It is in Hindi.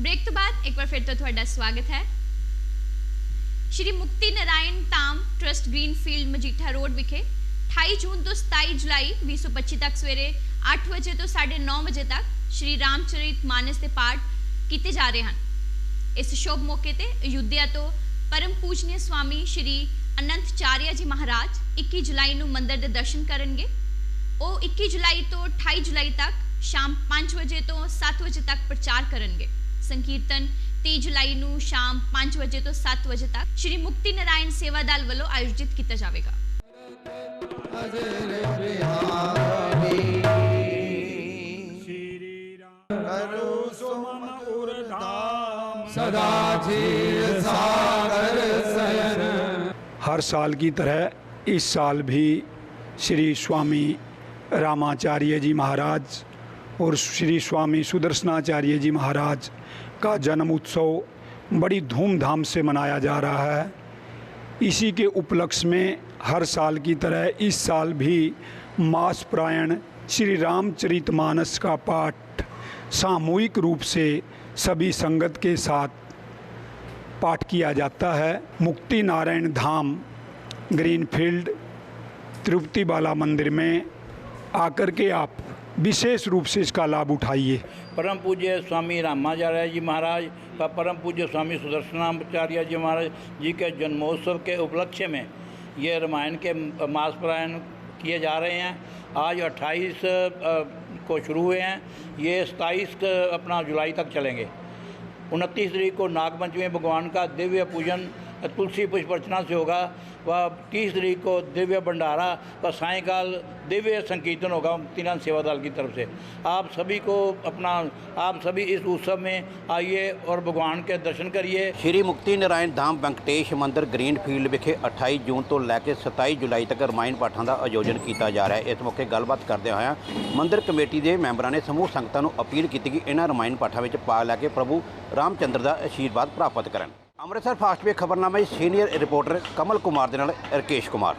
ब्रेक तो बाद, एक बार फिर तो थोड़ा स्वागत है। Shri Mukti Narayan Dham trust Greenfield Majitha road विखे अठाई जून तो सताई जुलाई भी सौ पच्ची तक सवेरे अठ बजे तो साढ़े नौ बजे तक श्री रामचरित मानस के पाठ किए जा रहे हैं। इस शुभ मौके पर अयोध्या तो परम पूजनीय स्वामी श्री अनंतचार्य जी महाराज इक्की जुलाई में मंदिर के दर्शन करे इक्की जुलाई तो अठाई जुलाई तक शाम पाँच बजे तो सत्त बजे तक प्रचार करेंगे। संकीर्तन તે जुलाई शाम पाँच बजे तो सात बजे तक श्री मुक्ति नारायण सेवा दल वालों आयोजित किया जाएगा हर साल की तरह इस साल भी श्री स्वामी रामाचार्य जी महाराज और श्री स्वामी सुदर्शनाचार्य जी महाराज का जन्म उत्सव बड़ी धूमधाम से मनाया जा रहा है। इसी के उपलक्ष्य में हर साल की तरह इस साल भी मास प्रायण श्री रामचरितमानस का पाठ सामूहिक रूप से सभी संगत के साथ पाठ किया जाता है। मुक्ति नारायण धाम, ग्रीनफील्ड तिरुपति बाला मंदिर में आकर के आप विशेष रूप से इसका लाभ उठाइए। परम पूज्य स्वामी रामाचार्य जी महाराज व परम पूज्य स्वामी सुदर्शनाचार्य जी महाराज जी के जन्मोत्सव के उपलक्ष्य में ये रामायण के मास पारायण किए जा रहे हैं। आज 28 को शुरू हुए हैं। ये 27 अपना जुलाई तक चलेंगे। उनतीस तरीक को नागपंचमी भगवान का दिव्य पूजन तुलसी पुष्प अर्चना से होगा व तीस तारीख को दिव्य भंडारा व सायंकाल दिव्य संकीर्तन होगा मुक्तिनाथ सेवा दल की तरफ से आप सभी को अपना आप सभी इस उत्सव में आइए और भगवान के दर्शन करिए ਸ਼੍ਰੀ ਮੁਕਤੀ ਨਾਰਾਇਣ ਧਾਮ ਵੈਂਕਟੇਸ਼ ਮੰਦਿਰ ਗ੍ਰੀਨਫੀਲਡ ਵਿਖੇ 28 ਜੂਨ ਤੋਂ ਲੈ ਕੇ 27 ਜੁਲਾਈ ਤੱਕ ਰਮਾਇਣ ਪਾਠਾਂ ਦਾ ਆਯੋਜਨ ਕੀਤਾ ਜਾ ਰਿਹਾ ਹੈ ਇਸ ਮੌਕੇ ਗੱਲਬਾਤ ਕਰਦੇ ਹੋਇਆ ਮੰਦਿਰ ਕਮੇਟੀ ਦੇ ਮੈਂਬਰਾਂ ਨੇ ਸਮੂਹ ਸੰਗਤਾਂ ਨੂੰ ਅਪੀਲ ਕੀਤੀ ਕਿ ਇਹਨਾਂ ਰਮਾਇਣ ਪਾਠਾਂ ਵਿੱਚ ਭਾਗ ਲੈ ਕੇ ਪ੍ਰਭੂ ਰਾਮਚੰਦਰ ਦਾ ਆਸ਼ੀਰਵਾਦ ਪ੍ਰਾਪਤ ਕਰਨ Amritsar fast way ਖਬਰਨਾਮਾ senior reporter Kamal Kumar ਦੇ ਨਾਲ ਰਕੇਸ਼ ਕੁਮਾਰ।